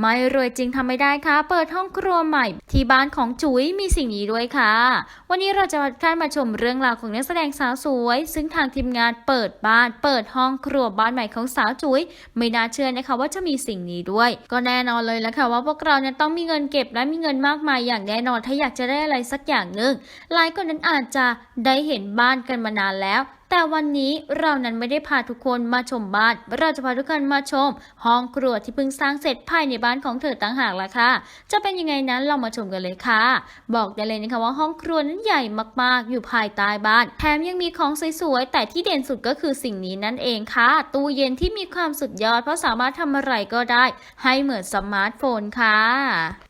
ไม่รวยจริงทำไม่ได้ค่ะ เปิดห้องครัวใหม่ ที่บ้านของจุ๋ยมีสิ่งนี้ด้วยค่ะ วันนี้เราจะพาท่านมาชมเรื่องราวของนักแสดงสาวสวย ซึ่งทางทีมงานเปิดบ้าน เปิดห้องครัวบ้านใหม่ของสาวจุ๋ย ไม่น่าเชื่อนะคะว่าจะมีสิ่งนี้ด้วย ก็แน่นอนเลยแล้วค่ะว่าพวกเราเนี่ยต้องมีเงินเก็บและมีเงินมากมายอย่างแน่นอนถ้าอยากจะได้อะไรสักอย่างหนึ่งหลายคนนั้นอาจจะได้เห็นบ้านกันมานานแล้ว แต่วันนี้เรานั้นไม่ได้พาทุกคนมาชมบ้าน เราจะพาทุกคนมาชม ห้องครัวที่เพิ่งสร้างเสร็จภายในบ้านของเธอต่างหากละค่ะ จะเป็นยังไงนั้นเรามาชมกันเลยค่ะ บอกได้เลยนะคะว่าห้องครัวนั้นใหญ่มากๆ อยู่ภายใต้บ้าน แถมยังมีของสวยๆ แต่ที่เด่นสุดก็คือสิ่งนี้นั่นเองค่ะ ตู้เย็นที่มีความสุดยอด เพราะสามารถทำอะไรก็ได้ ให้เหมือนสมาร์ทโฟนค่ะ